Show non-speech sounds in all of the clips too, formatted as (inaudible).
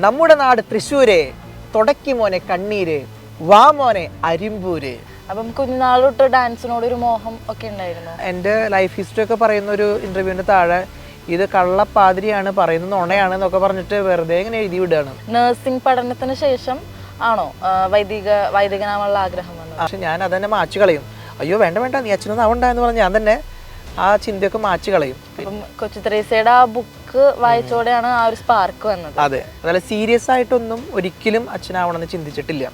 നമ്മുടെ നാട് തൃശ്ശൂര് തുടക്കി മോനെ കണ്ണീര് വാ മോനെ അരിമ്പൂര്. അപ്പം കുഞ്ഞാളൊട്ട് ഡാൻസിനോട് ഒരു മോഹം ഒക്കെ ഉണ്ടായിരുന്നു. എന്റെ ലൈഫ് ഹിസ്റ്ററി ഒക്കെ പറയുന്ന ഒരു ഇന്റർവ്യൂവിന്റെ താഴെ ഇത് കള്ളപ്പാതിരിയാണ് പറയുന്നത് നുണയാണ് എന്നൊക്കെ പറഞ്ഞിട്ട് വെറുതെ ഇങ്ങനെ എഴുതി വിടുകയാണ്. നഴ്സിംഗ് പഠനത്തിന് ശേഷം ആണോ? വൈദിക വൈദികനാമുള്ള ആഗ്രഹം വന്നത്? പക്ഷെ ഞാൻ അതന്നെ മാച്ച് കളയും. അയ്യോ വേണ്ട വേണ്ട നീ അച്ഛനൊന്നും ആവണ്ട എന്ന് പറഞ്ഞ് ഞാൻ തന്നെ ആ ചിന്തയൊക്കെ മാച്ച് കളയും. അപ്പം കൊച്ചു ത്രേസയുടെ ആ ബുക്ക് വായിച്ചോടെയാണ് ആ ഒരു സ്പാർക്ക് വന്നത്. അതെ. അതല്ല സീരിയസ് ആയിട്ടൊന്നും ഒരിക്കലും അച്ഛനാവണമെന്ന് ചിന്തിച്ചിട്ടില്ല.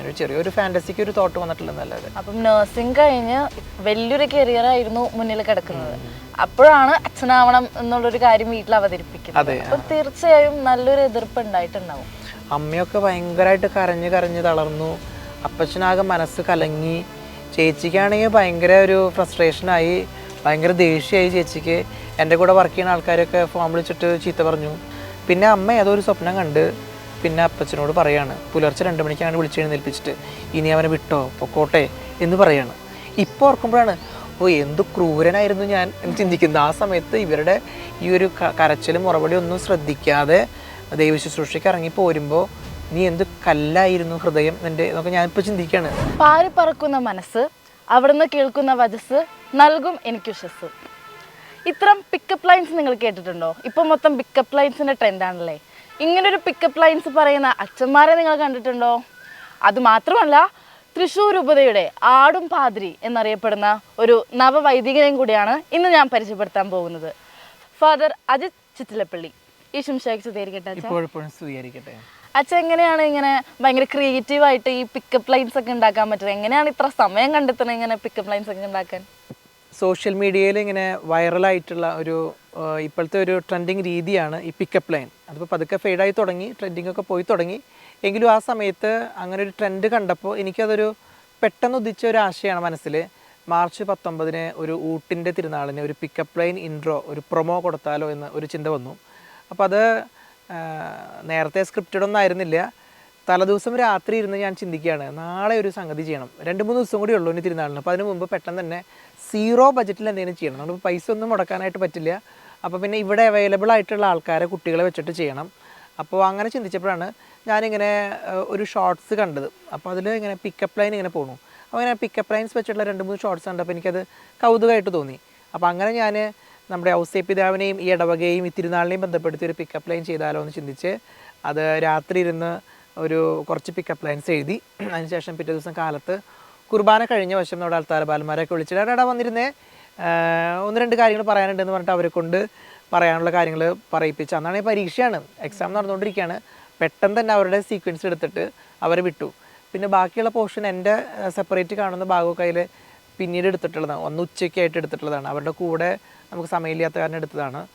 ഒരു ചെറിയൊരു ഫാന്റസിക്ക് ഒരു തോട്ട് വന്നിട്ടുള്ളതല്ലാതെ അപ്പം നഴ്സിംഗ് കഴിഞ്ഞ് വലിയൊരു കരിയർ ആയിരുന്നു മുന്നിൽ കിടക്കുന്നത്. അപ്പോഴാണ് അച്ഛനാവണം എന്നുള്ളൊരു കാര്യം വീട്ടിൽ അവതരിപ്പിക്കുന്നത്. അപ്പം തീർച്ചയായും നല്ലൊരു എതിർപ്പ് ഉണ്ടായിട്ടുണ്ടാവും. അമ്മയൊക്കെ ഭയങ്കരമായിട്ട് കരഞ്ഞ് കരഞ്ഞ് തളർന്നു. അപ്പച്ചനാകെ മനസ്സ് കലങ്ങി. ചേച്ചിക്കാണെങ്കിൽ ഭയങ്കര ഒരു ഫ്രസ്ട്രേഷനായി ഭയങ്കര ദേഷ്യമായി ചേച്ചിക്ക്. എന്റെ കൂടെ വർക്ക് ചെയ്യുന്ന ആൾക്കാരൊക്കെ ഫോൺ വിളിച്ചിട്ട് ചീത്ത പറഞ്ഞു. പിന്നെ അമ്മ ഏതോ ഒരു സ്വപ്നം കണ്ട് പിന്നെ അപ്പച്ചനോട് പറയാണ് പുലർച്ചെ രണ്ട് മണിക്കാണ് വിളിച്ച് എഴുന്നേൽപ്പിച്ചിട്ട് ഇനി അവനെ വിട്ടോ പൊക്കോട്ടെ എന്ന് പറയാണ്. ഇപ്പോൾ ഓർക്കുമ്പോഴാണ് ഓ എന്ത് ക്രൂരനായിരുന്നു ഞാൻ എന്ന് ചിന്തിക്കുന്നത്. ആ സമയത്ത് ഇവരുടെ ഈ ഒരു കരച്ചിലും മുറപടി ഒന്നും ശ്രദ്ധിക്കാതെ ദൈവ ശുശ്രൂഷയ്ക്ക് ഇറങ്ങി പോരുമ്പോൾ നീ എന്ത് കല്ലായിരുന്നു ഹൃദയം എന്റെ എന്നൊക്കെ ഞാനിപ്പോൾ ചിന്തിക്കുകയാണ് പാറി പറക്കുന്ന മനസ്സ് അവിടുന്ന് കേൾക്കുന്ന വജസ് നൽകും എനിക്ക് വിശ്വസ് ഇത്തരം പിക്കപ്പ് ലൈൻസ് നിങ്ങൾ കേട്ടിട്ടുണ്ടോ? ഇപ്പം മൊത്തം പിക്കപ്പ് ലൈൻസിന്റെ ട്രെൻഡാണല്ലേ ഇങ്ങനൊരു പിക്കപ്പ് ലൈൻസ് പറയുന്ന അച്ഛന്മാരെ നിങ്ങൾ കണ്ടിട്ടുണ്ടോ? അതുമാത്രമല്ല തൃശ്ശൂർ ഉപതയുടെ ആടും പാതിരി എന്നറിയപ്പെടുന്ന ഒരു നവവൈദികനെയും കൂടിയാണ് ഇന്ന് ഞാൻ പരിചയപ്പെടുത്താൻ പോകുന്നത്. ഫാദർ അജിത് ചിറ്റിലപ്പള്ളി. ഈ ശുംശേഖ് സ്വീകരിക്കട്ടെ അച്ഛൻ എങ്ങനെയാണ് ഇങ്ങനെ ഭയങ്കര ക്രിയേറ്റീവായിട്ട് ഈ പിക്കപ്പ് ലൈൻസ് ഒക്കെ ഉണ്ടാക്കാൻ പറ്റുന്നത്? എങ്ങനെയാണ് ഇത്ര സമയം കണ്ടെത്തുന്നത് ഇങ്ങനെ പിക്കപ്പ് ലൈൻസ് ഒക്കെ ഉണ്ടാക്കാൻ? സോഷ്യൽ മീഡിയയിൽ ഇങ്ങനെ വൈറലായിട്ടുള്ള ഒരു ഇപ്പോഴത്തെ ഒരു ട്രെൻഡിങ് രീതിയാണ് ഈ പിക്കപ്പ് ലൈൻ അതിപ്പോൾ പതുക്കെ ഫെയ്ഡായി തുടങ്ങി ട്രെൻഡിങ് ഒക്കെ പോയി തുടങ്ങി. എങ്കിലും ആ സമയത്ത് അങ്ങനെ ഒരു ട്രെൻഡ് കണ്ടപ്പോൾ എനിക്കതൊരു പെട്ടെന്ന് ഉദിച്ച ഒരു ആശയമാണ് മനസ്സിൽ മാർച്ച് പത്തൊമ്പതിന് ഒരു ഊട്ടിന്റെ തിരുനാളിന് ഒരു പിക്കപ്പ് ലൈൻ ഇൻട്രോ ഒരു പ്രൊമോ കൊടുത്താലോ എന്ന് ഒരു ചിന്ത വന്നു. അപ്പോൾ അത് നേരത്തെ സ്ക്രിപ്റ്റഡ് ഒന്നും ആയിരുന്നില്ല. തലേദിവസം രാത്രി ഇരുന്ന് ഞാൻ ചിന്തിക്കുകയാണ് നാളെ ഒരു സംഗതി ചെയ്യണം. രണ്ട് മൂന്ന് ദിവസം കൂടി ഉള്ളൂ ഇനി തിരുനാളിന്. അപ്പോൾ അതിന് മുമ്പ് പെട്ടെന്ന് തന്നെ സീറോ ബജറ്റിൽ എന്തെങ്കിലും ചെയ്യണം. നമ്മൾ പൈസ ഒന്നും മുടക്കാനായിട്ട് പറ്റില്ല. അപ്പോൾ പിന്നെ ഇവിടെ അവൈലബിൾ ആയിട്ടുള്ള ആൾക്കാരെ കുട്ടികളെ വെച്ചിട്ട് ചെയ്യണം. അപ്പോൾ അങ്ങനെ ചിന്തിച്ചപ്പോഴാണ് ഞാനിങ്ങനെ ഒരു ഷോർട്സ് കണ്ടത്. അപ്പോൾ അതിൽ ഇങ്ങനെ പിക്കപ്പ് ലൈൻ ഇങ്ങനെ പോണു. അങ്ങനെ പിക്കപ്പ് ലൈൻസ് വെച്ചിട്ടുള്ള രണ്ട് മൂന്ന് ഷോർട്സ് കണ്ടപ്പോൾ എനിക്കത് കൗതുകമായിട്ട് തോന്നി. അപ്പോൾ അങ്ങനെ ഞാൻ നമ്മുടെ ഔസേ പിതാവിനെയും ഈ ഇടവകയും ഈ തിരുനാളിനെയും ബന്ധപ്പെടുത്തി ഒരു പിക്കപ്പ് ലൈൻ ചെയ്താലോ എന്ന് ചിന്തിച്ച് അത് രാത്രി ഇരുന്ന് ഒരു കുറച്ച് പിക്കപ്പ് ലൈൻസ് എഴുതി. അതിനുശേഷം പിറ്റേ ദിവസം കാലത്ത് കുർബാന കഴിഞ്ഞ വശം നമ്മുടെ ആൾത്താര ബാലന്മാരൊക്കെ വിളിച്ചിട്ട് അവിടെ വന്നിരുന്നേ. ഒന്ന് രണ്ട് കാര്യങ്ങൾ പറയാനുണ്ടെന്ന് പറഞ്ഞിട്ട് അവരെ കൊണ്ട് പറയാനുള്ള കാര്യങ്ങൾ പറയിപ്പിച്ചു. അന്നാണ് ഈ പരീക്ഷയാണ്. എക്സാം നടന്നുകൊണ്ടിരിക്കുകയാണ്. പെട്ടെന്ന് തന്നെ അവരുടെ സീക്വൻസ് എടുത്തിട്ട് അവരെ വിട്ടു. പിന്നെ ബാക്കിയുള്ള പോർഷൻ എന്റെ സെപ്പറേറ്റ് കാണുന്ന ഭാഗമൊക്കെ അതിൽ പിന്നീട് എടുത്തിട്ടുള്ളതാണ്. ഒന്ന് ഉച്ചയ്ക്കായിട്ട് എടുത്തിട്ടുള്ളതാണ്. അവരുടെ കൂടെ നമുക്ക് സമയമില്ലാത്ത കാരണം എടുത്തതാണ്.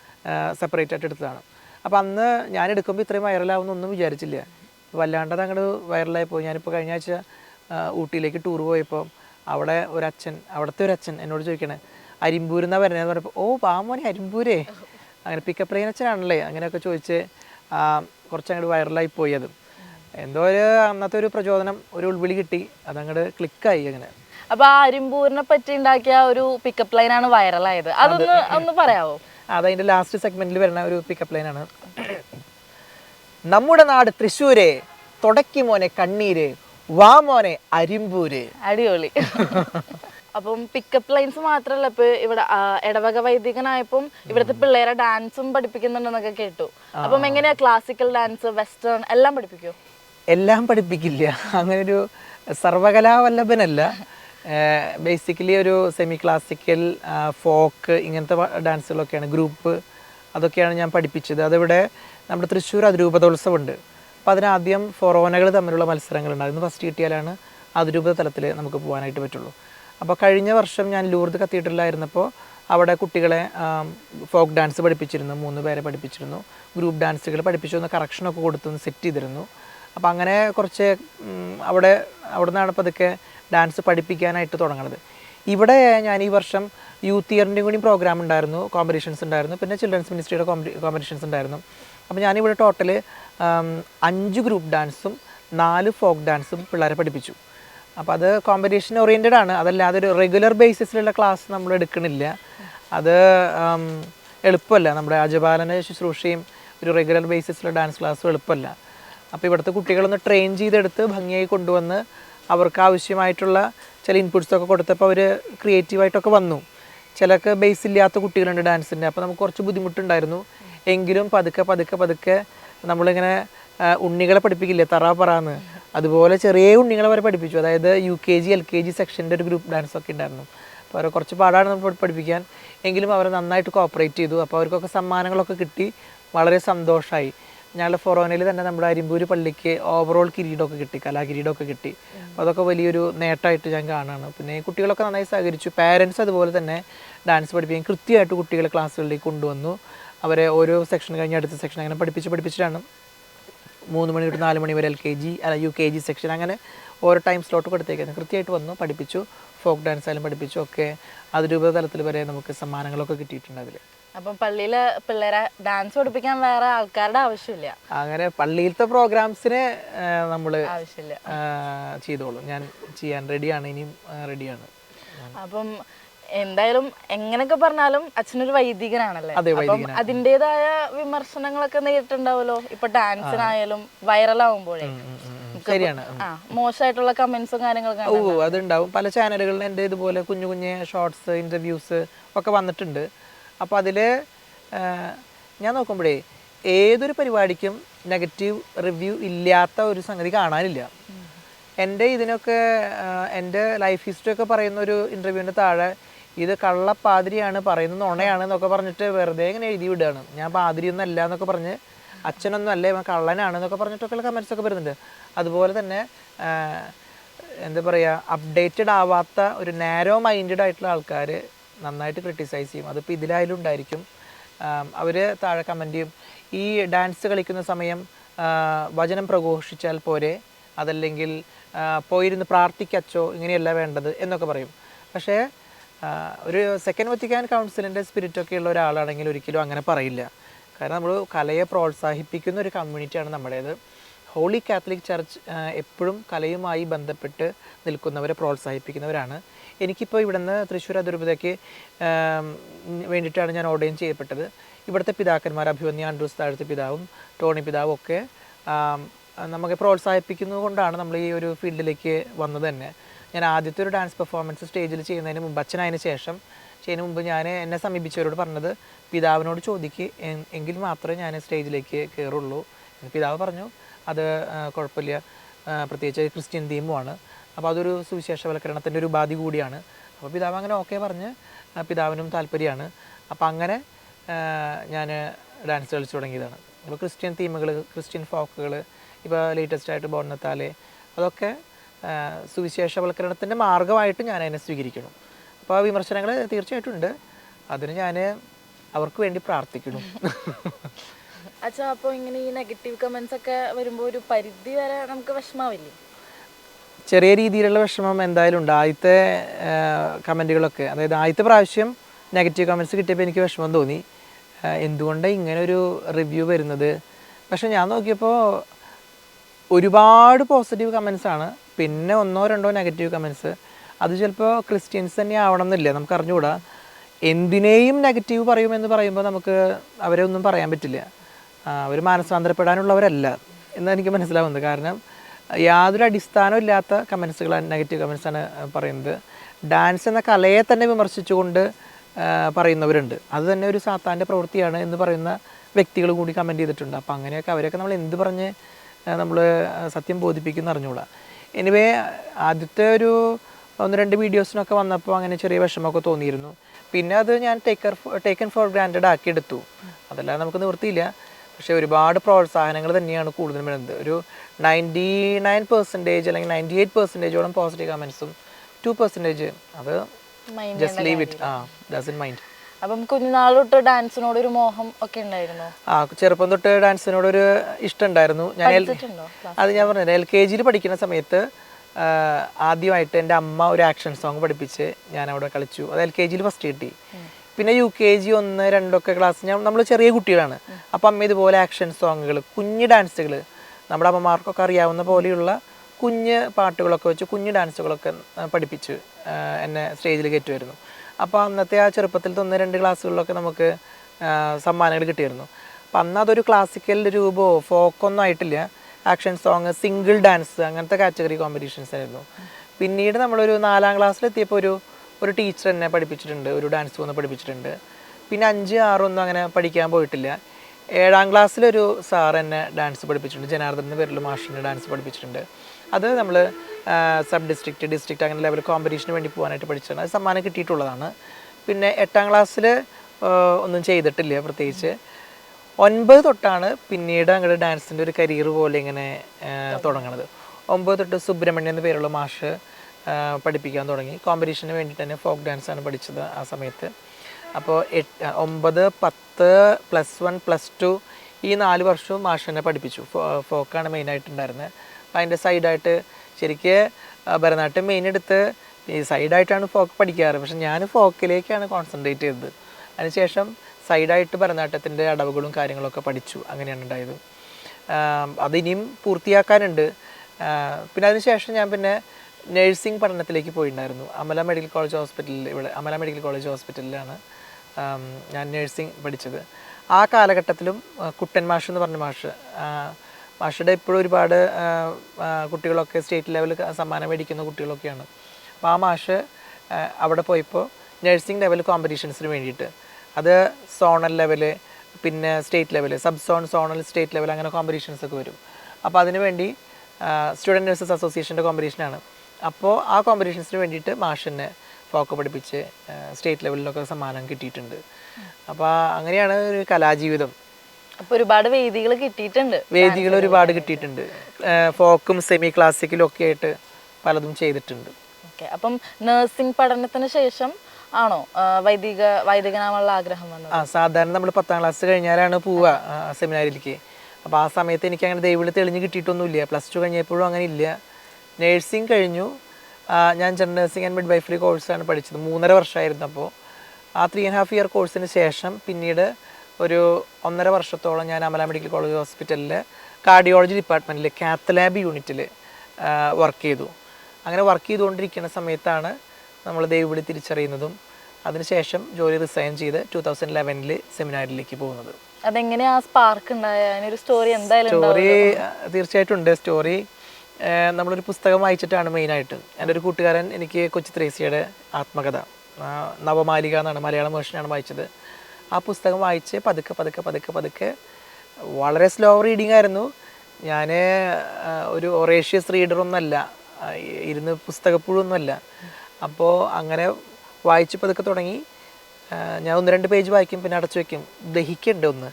സെപ്പറേറ്റ് ആയിട്ട് എടുത്തതാണ്. അപ്പോൾ അന്ന് ഞാൻ എടുക്കുമ്പോൾ ഇത്രയും വൈറലാവുമെന്നൊന്നും വിചാരിച്ചില്ല. വല്ലാണ്ടത് അങ്ങോട്ട് വൈറലായി പോയി. ഞാനിപ്പോൾ കഴിഞ്ഞ ആഴ്ച ഊട്ടിയിലേക്ക് ടൂർ പോയപ്പോൾ അവിടെ ഒരച്ഛൻ അവിടുത്തെ ഒരു അച്ഛൻ എന്നോട് ചോദിക്കണേ അരിമ്പൂർ എന്നാ വരുന്നതെന്ന് പറഞ്ഞപ്പോൾ ഓ പാമോനെ അരിമ്പൂരേ. അങ്ങനെ പിക്കപ്പ് ലൈൻ അച്ഛനാണല്ലേ അങ്ങനെയൊക്കെ ചോദിച്ച് കുറച്ച് അങ്ങോട്ട് വൈറലായി പോയി അത്. എന്തോ ഒരു അന്നത്തെ ഒരു പ്രചോദനം ഒരു ഉൾവിളി കിട്ടി. അതങ്ങോട്ട് ക്ലിക്കായി അങ്ങനെ. അപ്പൊ ആ അരിമ്പൂരിനെ പറ്റി ഉണ്ടാക്കിയ ഒരു പിക്കപ്പ് ആണ് വൈറലായത് അതൊന്ന് ഒന്ന് പറയാവോ? അതതിന്റെ ലാസ്റ്റ് സെഗ്മെന്റിൽ വരുന്ന ഒരു പിക്കപ്പ് ലൈനാണ് നമ്മുടെ നാട് തൃശ്ശൂര്. തുടക്കി മോനെ കണ്ണീര്. വാ മോനെ അരിമ്പൂര്. അടിപൊളി. അപ്പം പിക്കപ്പ് ലൈൻസ് മാത്രല്ല ഇപ്പൊ ഇവിടെ ഇടവക വൈദികനായപ്പം ഇവിടുത്തെ പിള്ളേരെ ഡാൻസും പഠിപ്പിക്കുന്നുണ്ടെന്നൊക്കെ കേട്ടു. അപ്പം എങ്ങനെയാ ക്ലാസിക്കൽ ഡാൻസ് വെസ്റ്റേൺ എല്ലാം പഠിപ്പിക്കോ? എല്ലാം പഠിപ്പിക്കില്ല. അങ്ങനെ ഒരു സർവകലാവല്ലഭനല്ല ബേസിക്കലി ഒരു സെമി ക്ലാസിക്കൽ ഫോക്ക് ഇങ്ങനത്തെ ഡാൻസുകളൊക്കെയാണ് ഗ്രൂപ്പ് അതൊക്കെയാണ് ഞാൻ പഠിപ്പിച്ചത്. അതിവിടെ നമ്മുടെ തൃശ്ശൂർ അതിരൂപതോത്സവമുണ്ട്. അപ്പോൾ അതിനാദ്യം ഫൊറോനകൾ തമ്മിലുള്ള മത്സരങ്ങളുണ്ട്. അതിന് ഫസ്റ്റ് കിട്ടിയാലാണ് അതിരൂപത തലത്തിൽ നമുക്ക് പോകാനായിട്ട് പറ്റുള്ളൂ. അപ്പോൾ കഴിഞ്ഞ വർഷം ഞാൻ ലൂർദ് കത്തീഡ്രലായിരുന്നപ്പോൾ അവിടെ കുട്ടികളെ ഫോക്ക് ഡാൻസ് പഠിപ്പിച്ചിരുന്നു. മൂന്ന് പേരെ പഠിപ്പിച്ചിരുന്നു. ഗ്രൂപ്പ് ഡാൻസുകൾ പഠിപ്പിച്ചു ഒന്ന് കറക്ഷനൊക്കെ കൊടുത്തു സെറ്റ് ചെയ്തിരുന്നു. അപ്പോൾ അങ്ങനെ കുറച്ച് അവിടെ അവിടെ നിന്നാണ് പതുക്കെ ഡാൻസ് പഠിപ്പിക്കാനായിട്ട് തുടങ്ങുന്നത് ഇവിടെ ഞാൻ ഈ വർഷം യൂത്ത് ഇയറിന്റെയും കൂടി പ്രോഗ്രാം ഉണ്ടായിരുന്നു. കോമ്പറ്റീഷൻസ് ഉണ്ടായിരുന്നു. പിന്നെ ചിൽഡ്രൻസ് മിനിസ്ട്രിയുടെ കോമ്പറ്റീഷൻസ് ഉണ്ടായിരുന്നു. അപ്പോൾ ഞാനിവിടെ ടോട്ടൽ അഞ്ച് ഗ്രൂപ്പ് ഡാൻസും നാല് ഫോക്ക് ഡാൻസും പിള്ളേരെ പഠിപ്പിച്ചു. അപ്പോൾ അത് കോമ്പറ്റീഷൻ ഓറിയന്റഡ് ആണ്. അതല്ലാതെ ഒരു റെഗുലർ ബേസിസിലുള്ള ക്ലാസ് നമ്മൾ എടുക്കണില്ല. അത് എളുപ്പമല്ല. നമ്മുടെ അജപാലന ശുശ്രൂഷയും ഒരു റെഗുലർ ബേസിസിലുള്ള ഡാൻസ് ക്ലാസ് എളുപ്പമല്ല. അപ്പോൾ ഇവിടുത്തെ കുട്ടികളൊന്ന് ട്രെയിൻ ചെയ്തെടുത്ത് ഭംഗിയായി കൊണ്ടുവന്ന് അവർക്ക് ആവശ്യമായിട്ടുള്ള ചില ഇൻപുട്സൊക്കെ കൊടുത്തപ്പോൾ അവർ ക്രിയേറ്റീവായിട്ടൊക്കെ വന്നു. ചിലക്ക് ബേസ് ഇല്ലാത്ത കുട്ടികളുണ്ട് ഡാൻസിന്റെ അപ്പോൾ നമുക്ക് കുറച്ച് ബുദ്ധിമുട്ടുണ്ടായിരുന്നു. എങ്കിലും പതുക്കെ പതുക്കെ പതുക്കെ നമ്മളിങ്ങനെ ഉണ്ണികളെ പഠിപ്പിക്കില്ലേ തറ പറന്ന് അതുപോലെ ചെറിയ ഉണ്ണികളെ വരെ പഠിപ്പിച്ചു. അതായത് U K G L K G സെക്ഷന്റെ ഒരു ഗ്രൂപ്പ് ഡാൻസ് ഒക്കെ ഉണ്ടായിരുന്നു. അപ്പോൾ അവരെ കുറച്ച് പാടാണ് നമ്മൾ പഠിപ്പിക്കാൻ. എങ്കിലും അവർ നന്നായിട്ട് കോപ്പറേറ്റ് ചെയ്തു. അപ്പോൾ അവർക്കൊക്കെ സമ്മാനങ്ങളൊക്കെ കിട്ടി. വളരെ സന്തോഷമായി ഞങ്ങളുടെ ഫൊറോനയിൽ തന്നെ നമ്മുടെ അരിമ്പൂര് പള്ളിക്ക് ഓവറോൾ കിരീടമൊക്കെ കിട്ടി. കലാകിരീടമൊക്കെ കിട്ടി. അപ്പോൾ അതൊക്കെ വലിയൊരു നേട്ടമായിട്ട് ഞാൻ കാണുകയാണ്. പിന്നെ കുട്ടികളൊക്കെ നന്നായി സഹകരിച്ചു. പാരൻസ് അതുപോലെ തന്നെ ഡാൻസ് പഠിപ്പിക്കാൻ കൃത്യമായിട്ട് കുട്ടികളെ ക്ലാസ്സുകളിലേക്ക് കൊണ്ടുവന്നു. അവരെ ഓരോ സെക്ഷൻ കഴിഞ്ഞ് അടുത്ത സെക്ഷൻ അങ്ങനെ പഠിപ്പിച്ച് പഠിപ്പിച്ചിട്ടാണ്. മൂന്ന് മണി തൊട്ട് നാല് മണി വരെ എൽ കെ ജി അല്ല യു കെ ജി സെക്ഷൻ അങ്ങനെ ഓരോ ടൈം സ്ലോട്ട് കൊടുത്തേക്കായിരുന്നു കൃത്യമായിട്ട് വന്നു പഠിപ്പിച്ചു. ഫോക്ക് ഡാൻസ് ആയാലും പഠിപ്പിച്ചു. ഒക്കെ അതിരൂപ തലത്തിൽ വരെ നമുക്ക് സമ്മാനങ്ങളൊക്കെ കിട്ടിയിട്ടുണ്ട് അതിൽ അപ്പം പള്ളിയിൽ പിള്ളേരെ ഡാൻസ് പഠിപ്പിക്കാൻ വേറെ ആൾക്കാരുടെ ആവശ്യമില്ല. അങ്ങനെ പള്ളിയിലത്തെ പ്രോഗ്രാംസിന് നമ്മൾ ആവശ്യമില്ല. ചെയ്തോളും. ഞാൻ ചെയ്യാൻ റെഡിയാണ് ഇനിയും റെഡിയാണ് അപ്പം എന്തായാലും എങ്ങനെയൊക്കെ പറഞ്ഞാലും അച്ഛനൊരു വൈദികനാണല്ലേ? അതെ, അപ്പം അതിന്റെതായ വിമർശനങ്ങളൊക്കെ നേരിട്ടുണ്ടാവുമല്ലോ ഇപ്പൊ ഡാൻസിനായാലും വൈറലാവുമ്പോഴേ. ശരിയാണ്. മോശമായിട്ടുള്ള കമന്റ്സും കാര്യങ്ങളൊക്കെ ഓ അതുണ്ടാവും. പല ചാനലുകളിൽ എന്റെ ഇതുപോലെ കുഞ്ഞു കുഞ്ഞു ഷോർട്സ് ഇന്റർവ്യൂസ് ഒക്കെ വന്നിട്ടുണ്ട്. അപ്പോൾ അതിൽ ഞാൻ നോക്കുമ്പോഴേ ഏതൊരു പരിപാടിക്കും നെഗറ്റീവ് റിവ്യൂ ഇല്ലാത്ത ഒരു സംഗതി കാണാനില്ല. എന്റെ ഇതിനൊക്കെ എന്റെ ലൈഫ് ഹിസ്റ്ററി ഒക്കെ പറയുന്ന ഒരു ഇന്റർവ്യൂവിന്റെ താഴെ ഇത് കള്ളപ്പാതിരിയാണ് പറയുന്നത് നുണയാണ് എന്നൊക്കെ പറഞ്ഞിട്ട് വെറുതെ ഇങ്ങനെ എഴുതി വിടുകയാണ്. ഞാൻ പാതിരിയൊന്നും അല്ല എന്നൊക്കെ പറഞ്ഞ് അച്ഛനൊന്നും അല്ല ഇവൻ കള്ളനാണ് എന്നൊക്കെ പറഞ്ഞിട്ടൊക്കെയുള്ള കമൻസ് ഒക്കെ വരുന്നുണ്ട്. അതുപോലെ തന്നെ എന്താ പറയുക അപ്ഡേറ്റഡ് ആവാത്ത ഒരു നാരോ മൈൻഡഡ് ആയിട്ടുള്ള ആൾക്കാർ നന്നായിട്ട് ക്രിട്ടിസൈസ് ചെയ്യും. അതിപ്പോൾ ഇതിലായാലും ഉണ്ടായിരിക്കും. അവർ താഴെ കമന്റ് ചെയ്യും. ഈ ഡാൻസ് കളിക്കുന്ന സമയം വചനം പ്രഘോഷിച്ചാൽ പോരെ? അതല്ലെങ്കിൽ പോയിരുന്ന് പ്രാർത്ഥിക്കച്ചോ? ഇങ്ങനെയല്ല വേണ്ടത് എന്നൊക്കെ പറയും. പക്ഷേ ഒരു സെക്കൻഡ് വത്തിക്കാൻ കൗൺസിലിന്റെ സ്പിരിറ്റൊക്കെ ഉള്ള ഒരാളാണെങ്കിൽ ഒരിക്കലും അങ്ങനെ പറയില്ല. കാരണം നമ്മൾ കലയെ പ്രോത്സാഹിപ്പിക്കുന്ന ഒരു കമ്മ്യൂണിറ്റിയാണ് നമ്മുടേത്. ഹോളി കാത്തലിക് ചർച്ച് എപ്പോഴും കലയുമായി ബന്ധപ്പെട്ട് നിൽക്കുന്നവരെ പ്രോത്സാഹിപ്പിക്കുന്നവരാണ്. എനിക്കിപ്പോൾ ഇവിടുന്ന് തൃശ്ശൂർ അതിരൂപതയ്ക്ക് വേണ്ടിയിട്ടാണ് ഞാൻ ഓർഡർ ചെയ്യപ്പെട്ടത്. ഇവിടുത്തെ പിതാക്കന്മാർ അഭിമന്യ ആൻഡ്രൂസ് താഴത്തെ പിതാവും ടോണി പിതാവും ഒക്കെ നമുക്ക് പ്രോത്സാഹിപ്പിക്കുന്നത് കൊണ്ടാണ് നമ്മൾ ഈ ഒരു ഫീൽഡിലേക്ക് വന്നത് തന്നെ. ഞാൻ ആദ്യത്തെ ഒരു ഡാൻസ് പെർഫോമൻസ് സ്റ്റേജിൽ ചെയ്യുന്നതിന് മുമ്പ് അച്ഛനായതിന് ശേഷം ചെയ്യുന്നതിന് മുമ്പ് ഞാൻ എന്നെ സമീപിച്ചവരോട് പറഞ്ഞത് പിതാവിനോട് ചോദിക്ക് എങ്കിൽ മാത്രമേ ഞാൻ സ്റ്റേജിലേക്ക് കയറുള്ളൂ പിതാവ് പറഞ്ഞു അത് കുഴപ്പമില്ല. പ്രത്യേകിച്ച് ക്രിസ്ത്യൻ തീമുമാണ് അപ്പോൾ അതൊരു സുവിശേഷവൽക്കരണത്തിന്റെ ഒരു ഉപാധി കൂടിയാണ്. അപ്പോൾ പിതാവ് അങ്ങനെ ഓക്കെ പറഞ്ഞ് പിതാവിനും താല്പര്യമാണ്. അപ്പോൾ അങ്ങനെ ഞാൻ ഡാൻസ് കളിച്ചു തുടങ്ങിയതാണ്. അപ്പോൾ ക്രിസ്ത്യൻ തീമുകൾ ക്രിസ്ത്യൻ ഫോക്കുകൾ ഇപ്പോൾ ലേറ്റസ്റ്റ് ആയിട്ട് അതൊക്കെ സുവിശേഷവൽക്കരണത്തിന്റെ മാർഗമായിട്ട് ഞാൻ അതിനെ സ്വീകരിക്കണം അപ്പോൾ ആ വിമർശനങ്ങൾ തീർച്ചയായിട്ടും ഉണ്ട്. അതിന് ഞാൻ അവർക്ക് വേണ്ടി പ്രാർത്ഥിക്കണം (laughs) അച്ഛാ അപ്പോൾ ഇങ്ങനെ ഈ നെഗറ്റീവ് കമൻസ് ഒക്കെ വരുമ്പോൾ ഒരു പരിധി വരെ നമുക്ക് വിഷമാവില്ലേ? ചെറിയ രീതിയിലുള്ള വിഷമം എന്തായാലും ഉണ്ട്. ആദ്യത്തെ കമന്റുകളൊക്കെ അതായത് ആദ്യത്തെ പ്രാവശ്യം നെഗറ്റീവ് കമൻസ് കിട്ടിയപ്പോൾ എനിക്ക് വിഷമം തോന്നി. എന്തുകൊണ്ട് എന്തുകൊണ്ടാണ് ഇങ്ങനെ ഒരു റിവ്യൂ വരുന്നത്? പക്ഷെ ഞാൻ നോക്കിയപ്പോൾ ഒരുപാട് പോസിറ്റീവ് കമൻസ് ആണ് പിന്നെ ഒന്നോ രണ്ടോ നെഗറ്റീവ് കമൻസ് അത് ചിലപ്പോൾ ക്രിസ്ത്യൻസ് തന്നെ ആവണം എന്നില്ല? നമുക്ക് അറിഞ്ഞുകൂടാ. എന്തിനേയും നെഗറ്റീവ് പറയുമെന്ന് പറയുമ്പോൾ നമുക്ക് അവരെ ഒന്നും പറയാൻ പറ്റില്ല. അവർ മാനസാന്തരപ്പെടാനുള്ളവരല്ല എന്ന് എനിക്ക് മനസ്സിലാവുന്നത്. കാരണം യാതൊരു അടിസ്ഥാനവും ഇല്ലാത്ത കമൻസുകളാണ് നെഗറ്റീവ് കമൻസാണ് പറയുന്നത്. ഡാൻസ് എന്ന കലയെ തന്നെ വിമർശിച്ചുകൊണ്ട് പറയുന്നവരുണ്ട്. അത് തന്നെ ഒരു സാത്താന്റെ പ്രവൃത്തിയാണ് എന്ന് പറയുന്ന വ്യക്തികൾ കൂടി കമന്റ് ചെയ്തിട്ടുണ്ട്. അപ്പോൾ അങ്ങനെയൊക്കെ അവരെയൊക്കെ നമ്മൾ എന്ത് പറഞ്ഞ് നമ്മൾ സത്യം ബോധിപ്പിക്കുന്ന അറിഞ്ഞുകൂടാ. എനിവേ ആദ്യത്തെ ഒരു ഒന്ന് രണ്ട് വീഡിയോസിനൊക്കെ വന്നപ്പോൾ അങ്ങനെ ചെറിയ വിഷമമൊക്കെ തോന്നിയിരുന്നു. പിന്നെ അത് ഞാൻ ടേക്കർ ടേക്കൻ ഫോർ ഗ്രാൻഡഡ് ആക്കി എടുത്തു അതല്ലാതെ നമുക്ക് നിവൃത്തിയില്ല. പക്ഷേ ഒരുപാട് പ്രോത്സാഹനങ്ങൾ തന്നെയാണ് കൂടുതലും വരുന്നത്. ഒരു നയന്റി നയൻ പെർസെന്റേജ് അല്ലെങ്കിൽ നയന്റി എയ്റ്റ് പെർസെന്റേജോളം പോസിറ്റീവ് കമൻസും ടു പെർസെന്റേജ് അത് ജസ്റ്റ് ലീവ് ഇറ്റ് ആ ഡസൻ മൈൻഡ് അപ്പം കുഞ്ഞുനാൾ തൊട്ട് ഡാൻസിനോട് ഒരു മോഹം ഒക്കെ ഉണ്ടായിരുന്നു? ആ ചെറുപ്പം തൊട്ട് ഡാൻസിനോട് ഒരു ഇഷ്ടം ഉണ്ടായിരുന്നു. ഞാൻ അത് ഞാൻ പറഞ്ഞത് എൽ കെ ജിയിൽ പഠിക്കുന്ന സമയത്ത് ആദ്യമായിട്ട് എന്റെ അമ്മ ഒരു ആക്ഷൻ സോങ് പഠിപ്പിച്ച് ഞാൻ അവിടെ കളിച്ചു. അത് എൽ കെ ജിയിൽ ഫസ്റ്റ് കിട്ടി. പിന്നെ യു കെ ജി ഒന്ന് രണ്ടൊക്കെ ക്ലാസ് ഞാൻ നമ്മൾ ചെറിയ കുട്ടികളാണ്. അപ്പം അമ്മ ഇതുപോലെ ആക്ഷൻ സോങ്ങുകൾ കുഞ്ഞ് ഡാൻസുകൾ നമ്മുടെ അമ്മമാർക്കൊക്കെ അറിയാവുന്ന പോലെയുള്ള കുഞ്ഞ് പാട്ടുകളൊക്കെ വെച്ച് കുഞ്ഞ് ഡാൻസുകളൊക്കെ പഠിപ്പിച്ച് എന്നെ സ്റ്റേജിൽ കയറ്റുമായിരുന്നു. അപ്പോൾ അന്നത്തെ ആ ചെറുപ്പത്തിലത്തെ ഒന്ന് രണ്ട് ക്ലാസ്സുകളിലൊക്കെ നമുക്ക് സമ്മാനങ്ങൾ കിട്ടിയിരുന്നു. അപ്പം അപ്പം അന്ന് അതൊരു ക്ലാസിക്കൽ രൂപമോ ഫോക്കൊന്നും ആയിട്ടില്ല. ആക്ഷൻ സോങ് സിംഗിൾ ഡാൻസ് അങ്ങനത്തെ കാറ്റഗറി കോമ്പറ്റീഷൻസ് ആയിരുന്നു. പിന്നീട് നമ്മളൊരു നാലാം ക്ലാസ്സിലെത്തിയപ്പോൾ ഒരു ഒരു ടീച്ചർ എന്നെ പഠിപ്പിച്ചിട്ടുണ്ട്. ഒരു ഡാൻസ് ഒന്ന് പഠിപ്പിച്ചിട്ടുണ്ട്. പിന്നെ അഞ്ച് ആറൊന്നും അങ്ങനെ പഠിക്കാൻ പോയിട്ടില്ല. ഏഴാം ക്ലാസ്സിലൊരു സാർ എന്നെ ഡാൻസ് പഠിപ്പിച്ചിട്ടുണ്ട്. ജനാർദ്ദൻ എന്ന പേരിൽ മാഷിന് ഡാൻസ് പഠിപ്പിച്ചിട്ടുണ്ട്. അത് നമ്മൾ സബ് ഡിസ്ട്രിക്റ്റ് ഡിസ്ട്രിക്റ്റ് അങ്ങനെ ലെവൽ കോമ്പറ്റീഷന് വേണ്ടി പോകാനായിട്ട് പഠിച്ചതാണ്. അത് സമ്മാനം കിട്ടിയിട്ടുള്ളതാണ്. പിന്നെ എട്ടാം ക്ലാസ്സിൽ ഒന്നും ചെയ്തിട്ടില്ല പ്രത്യേകിച്ച്. ഒൻപത് തൊട്ടാണ് പിന്നീട് അങ്ങോട്ട് ഡാൻസിന്റെ ഒരു കരിയർ പോലെ ഇങ്ങനെ തുടങ്ങണത്. ഒമ്പത് തൊട്ട് സുബ്രഹ്മണ്യം എന്ന പേരുള്ള മാഷ് പഠിപ്പിക്കാൻ തുടങ്ങി. കോമ്പറ്റീഷന് വേണ്ടിയിട്ട് തന്നെ ഫോക്ക് ഡാൻസാണ് പഠിച്ചത് ആ സമയത്ത്. അപ്പോൾ എട്ട് ഒമ്പത് പത്ത് പ്ലസ് വൺ പ്ലസ് ടു ഈ നാല് വർഷവും മാഷ് തന്നെ പഠിപ്പിച്ചു. ഫോക്കാണ് മെയിനായിട്ടുണ്ടായിരുന്നത് അപ്പോൾ അതിന്റെ സൈഡായിട്ട് ശരിക്ക് ഭരതനാട്യം മെയിൻ എടുത്ത് ഈ സൈഡായിട്ടാണ് ഫോക്ക് പഠിക്കാറ്. പക്ഷെ ഞാൻ ഫോക്കിലേക്കാണ് കോൺസെൻട്രേറ്റ് ചെയ്തത്. അതിനുശേഷം സൈഡായിട്ട് ഭരതനാട്യത്തിന്റെ അടവുകളും കാര്യങ്ങളൊക്കെ പഠിച്ചു. അങ്ങനെയാണ് ഉണ്ടായത്. അതിനിയും പൂർത്തിയാക്കാനുണ്ട്. പിന്നെ അതിനുശേഷം ഞാൻ പിന്നെ നഴ്സിംഗ് പഠനത്തിലേക്ക് പോയിട്ടുണ്ടായിരുന്നു അമല മെഡിക്കൽ കോളേജ് ഹോസ്പിറ്റലിൽ ഇവിടെ അമല മെഡിക്കൽ കോളേജ് ഹോസ്പിറ്റലിലാണ് ഞാൻ നഴ്സിംഗ് പഠിച്ചത്. ആ കാലഘട്ടത്തിലും കുട്ടൻ മാഷ് എന്ന് പറഞ്ഞ മാഷ് മാഷുടെ ഇപ്പോഴും ഒരുപാട് കുട്ടികളൊക്കെ സ്റ്റേറ്റ് ലെവലിൽ സമ്മാനം മേടിക്കുന്ന കുട്ടികളൊക്കെയാണ്. അപ്പോൾ ആ മാഷ് അവിടെ പോയപ്പോൾ നഴ്സിംഗ് ലെവൽ കോമ്പറ്റീഷൻസിന് വേണ്ടിയിട്ട്. അത് സോണൽ ലെവൽ പിന്നെ state level sub zone zonal state level അങ്ങനെ കോമ്പറ്റീഷൻസ് ഒക്കെ വരും. അപ്പോൾ അതിനുവേണ്ടി സ്റ്റുഡന്റ് നഴ്സസ് അസോസിയേഷന്റെ കോമ്പറ്റീഷനാണ്. അപ്പോൾ ആ കോമ്പറ്റീഷൻസിന് വേണ്ടിയിട്ട് മാഷിനെ ഫോക്ക് പഠിപ്പിച്ച് സ്റ്റേറ്റ് ലെവലിലൊക്കെ സമ്മാനം കിട്ടിയിട്ടുണ്ട്. അപ്പോൾ അങ്ങനെയാണ് ഒരു കലാജീവിതം. അപ്പൊ ഒരുപാട് വേദികൾ കിട്ടിയിട്ടുണ്ട്. വേദികൾ ഒരുപാട് കിട്ടിയിട്ടുണ്ട്. ഫോക്കും സെമി ക്ലാസിക്കലും ഒക്കെ ആയിട്ട് പലതും ചെയ്തിട്ടുണ്ട്. ഓക്കെ അപ്പം നഴ്സിംഗ് പഠനത്തിന് ശേഷം ആണോ വൈദിക വൈദികനാവാനുള്ള ആഗ്രഹം വന്നത്? ആ സാധാരണ നമ്മൾ പത്താം ക്ലാസ് കഴിഞ്ഞാലാണ് പോവുക സെമിനാരിലേക്ക് അപ്പോൾ ആ സമയത്ത് എനിക്ക് അങ്ങനെ ദൈവവിളി തെളിഞ്ഞ് കിട്ടിയിട്ടൊന്നുമില്ല. പ്ലസ് ടു കഴിഞ്ഞപ്പോഴും അങ്ങനെ ഇല്ല. നഴ്സിംഗ് കഴിഞ്ഞു. ഞാൻ general nursing and midwifery കോഴ്സാണ് പഠിച്ചത്. മൂന്നര വർഷമായിരുന്നു അപ്പോൾ ആ ത്രീ ആൻഡ് ഹാഫ് ഇയർ കോഴ്സിന് ശേഷം പിന്നീട് ഒരു ഒന്നര വർഷത്തോളം ഞാൻ അമല മെഡിക്കൽ കോളേജ് ഹോസ്പിറ്റലിൽ കാർഡിയോളജി ഡിപ്പാർട്ട്മെന്റിൽ കാത്ത് ലാബ് യൂണിറ്റിൽ വർക്ക് ചെയ്തു. അങ്ങനെ വർക്ക് ചെയ്തുകൊണ്ടിരിക്കുന്ന സമയത്താണ് നമ്മൾ ദൈവവിളി തിരിച്ചറിയുന്നതും അതിനുശേഷം ജോലി റിസൈൻ ചെയ്ത് ടൂ തൗസൻഡ് ലെവനിൽ സെമിനാരിലേക്ക് പോകുന്നത്. അതെങ്ങനെയാ സ്പാർക്ക് സ്റ്റോറി എന്തായാലും സ്റ്റോറി തീർച്ചയായിട്ടും ഉണ്ട് സ്റ്റോറി നമ്മളൊരു പുസ്തകം വായിച്ചിട്ടാണ് മെയിനായിട്ട് എന്റെ ഒരു കൂട്ടുകാരൻ എനിക്ക് കൊച്ചു ത്രേസ്യയുടെ ആത്മകഥ. നവമാലിക എന്നാണ് മലയാളം വേർഷനാണ് വായിച്ചത്. ആ പുസ്തകം വായിച്ച് പതുക്കെ പതുക്കെ പതുക്കെ പതുക്കെ വളരെ സ്ലോ റീഡിംഗ് ആയിരുന്നു. ഞാൻ ഒരു ഒറേഷ്യസ് റീഡറൊന്നുമല്ല ഇരുന്ന് പുസ്തകപ്പുഴൊന്നുമല്ല. അപ്പോൾ അങ്ങനെ വായിച്ച് പതുക്കെ തുടങ്ങി. ഞാൻ ഒന്ന് രണ്ട് പേജ് വായിക്കും പിന്നെ അടച്ചു വയ്ക്കും ദഹിക്കുന്നുണ്ട് ഒന്ന്.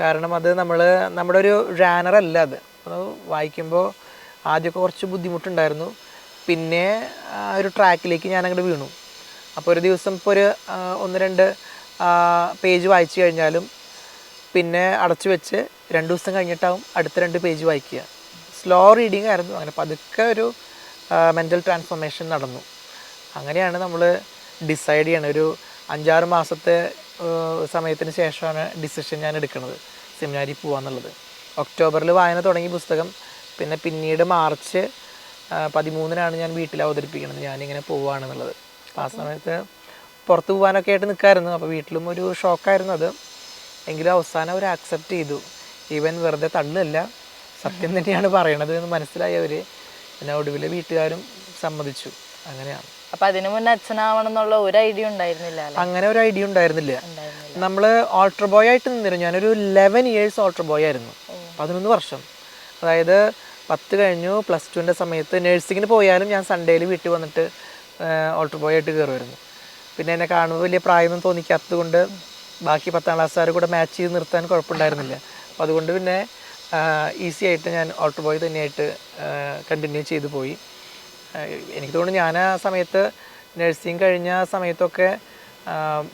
കാരണം അത് നമ്മൾ നമ്മുടെ ഒരു ജാനർ അല്ല അത്. വായിക്കുമ്പോൾ ആദ്യമൊക്കെ കുറച്ച് ബുദ്ധിമുട്ടുണ്ടായിരുന്നു. പിന്നെ ആ ഒരു ട്രാക്കിലേക്ക് ഞാൻ അങ്ങോട്ട് വീണു. അപ്പോൾ ഒരു ദിവസം ഇപ്പോൾ ഒരു ഒന്ന് രണ്ട് പേജ് വായിച്ചു കഴിഞ്ഞാലും പിന്നെ അടച്ചു വെച്ച് രണ്ട് ദിവസം കഴിഞ്ഞിട്ടാവും അടുത്ത രണ്ട് പേജ് വായിക്കുക. സ്ലോ റീഡിംഗ് ആയിരുന്നു. അങ്ങനെ പതുക്കെ ഒരു മെന്റൽ ട്രാൻസ്ഫോർമേഷൻ നടന്നു. അങ്ങനെയാണ് നമ്മൾ ഡിസൈഡ് ചെയ്യണത്. ഒരു അഞ്ചാറ് മാസത്തെ സമയത്തിന് ശേഷമാണ് ഡിസിഷൻ ഞാൻ എടുക്കുന്നത് സെമിനാരിൽ പോകാന്നുള്ളത് ഒക്ടോബറിൽ വായന തുടങ്ങി പുസ്തകം പിന്നെ പിന്നീട് മാർച്ച് പതിമൂന്നിനാണ് ഞാൻ വീട്ടിൽ അവതരിപ്പിക്കുന്നത് ഞാനിങ്ങനെ പോവുകയാണെന്നുള്ളത് അപ്പോൾ ആ സമയത്ത് പുറത്ത് പോകാനൊക്കെ ആയിട്ട് നിൽക്കായിരുന്നു അപ്പോൾ വീട്ടിലും ഒരു ഷോക്കായിരുന്നു അത്. എങ്കിലും അവസാനം അവർ ആക്സെപ്റ്റ് ചെയ്തു. ഈവൻ വെറുതെ തള്ളല്ല സത്യം തന്നെയാണ് പറയണത് എന്ന് മനസ്സിലായി അവർ പിന്നെ ഒടുവിൽ വീട്ടുകാരും സമ്മതിച്ചു. അങ്ങനെയാണ്. അപ്പൊ അതിനു മുന്നേ അച്ഛനാവണം എന്നുള്ള ഒരു ഐഡിയ ഉണ്ടായിരുന്നില്ല അങ്ങനെ ഒരു ഐഡിയ ഉണ്ടായിരുന്നില്ല. ഉണ്ടായിരുന്നില്ല. നമ്മൾ ഓൾട്ടർ ബോയ് ആയിട്ട് നിന്നിരുന്നു. ഞാനൊരു ലെവൻ ഇയേഴ്സ് ഓൾട്ടർ ബോയ് ആയിരുന്നു. പതിനൊന്ന് വർഷം. അതായത് പത്ത് കഴിഞ്ഞു പ്ലസ് ടുവിന്റെ സമയത്ത് നഴ്സിങ്ങിന് പോയാലും ഞാൻ സൺഡേയിൽ വീട്ടിൽ വന്നിട്ട് ഓൾട്ടർ ബോയ് ആയിട്ട് കയറുമായിരുന്നു പിന്നെ എന്നെ കാണുമ്പോൾ വലിയ പ്രായമൊന്നും തോന്നിക്കാത്തത് കൊണ്ട് ബാക്കി പത്താം ക്ലാസ്സുകാർ കൂടെ മാച്ച് ചെയ്ത് നിർത്താൻ കുഴപ്പമുണ്ടായിരുന്നില്ല. അപ്പോൾ അതുകൊണ്ട് പിന്നെ ഈസി ആയിട്ട് ഞാൻ ഓട്ടോ ബോയ് തന്നെയായിട്ട് കണ്ടിന്യൂ ചെയ്തു പോയി. എനിക്ക് തോന്നുന്നു ഞാൻ ആ സമയത്ത് നഴ്സിംഗ് കഴിഞ്ഞ സമയത്തൊക്കെ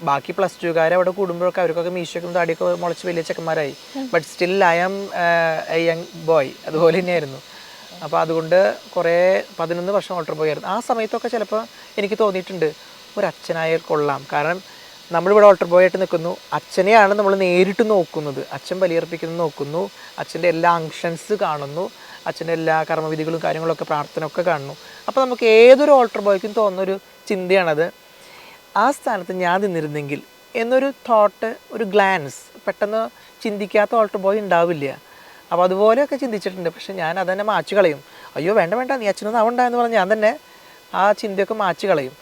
ബാക്കി പ്ലസ് ടുകാരെ അവിടെ കൂടുമ്പോഴൊക്കെ അവർക്കൊക്കെ മീശയൊക്കെ താടിയൊക്കെ മുളച്ച് വലിയ ചെക്കന്മാരായി. But still I am a young boy അതുപോലെ തന്നെയായിരുന്നു. അപ്പോൾ അതുകൊണ്ട് കുറേ പതിനൊന്ന് വർഷം ഓട്ടോ ബോയ് ആയിരുന്നു. ആ സമയത്തൊക്കെ ചിലപ്പോൾ എനിക്ക് തോന്നിയിട്ടുണ്ട് ഒരു അച്ഛനായാൽ കൊള്ളാം. കാരണം നമ്മളിവിടെ ഓൾട്ടർ ബോയ് നിൽക്കുന്നു. അച്ഛനെയാണ് നമ്മൾ നേരിട്ട് നോക്കുന്നത്. അച്ഛൻ ബലിയർപ്പിക്കുന്നത് നോക്കുന്നു. അച്ഛന്റെ എല്ലാ അങ്ഷൻസ് കാണുന്നു. അച്ഛന്റെ എല്ലാ കർമ്മവിധികളും കാര്യങ്ങളൊക്കെ പ്രാർത്ഥന ഒക്കെ കാണുന്നു. അപ്പോൾ നമുക്ക് ഏതൊരു ഓൾട്ടർ ബോയ്ക്കും തോന്നുന്നൊരു ചിന്തയാണത്. ആ സ്ഥാനത്ത് ഞാൻ നിന്നിരുന്നെങ്കിൽ എന്നൊരു തോട്ട് ഒരു ഗ്ലാൻസ് പെട്ടെന്ന് ചിന്തിക്കാത്ത ഓൾട്ടർ ബോയ് ഉണ്ടാവില്ല. അപ്പോൾ അതുപോലെയൊക്കെ ചിന്തിച്ചിട്ടുണ്ട്. പക്ഷേ ഞാൻ അതന്നെ മാച്ചു കളയും. അയ്യോ വേണ്ട വേണ്ട നീ അച്ഛനൊന്നും ആവണ്ട എന്ന് പറഞ്ഞ് ഞാൻ തന്നെ ആ ചിന്തയൊക്കെ മാച്ചു കളയും.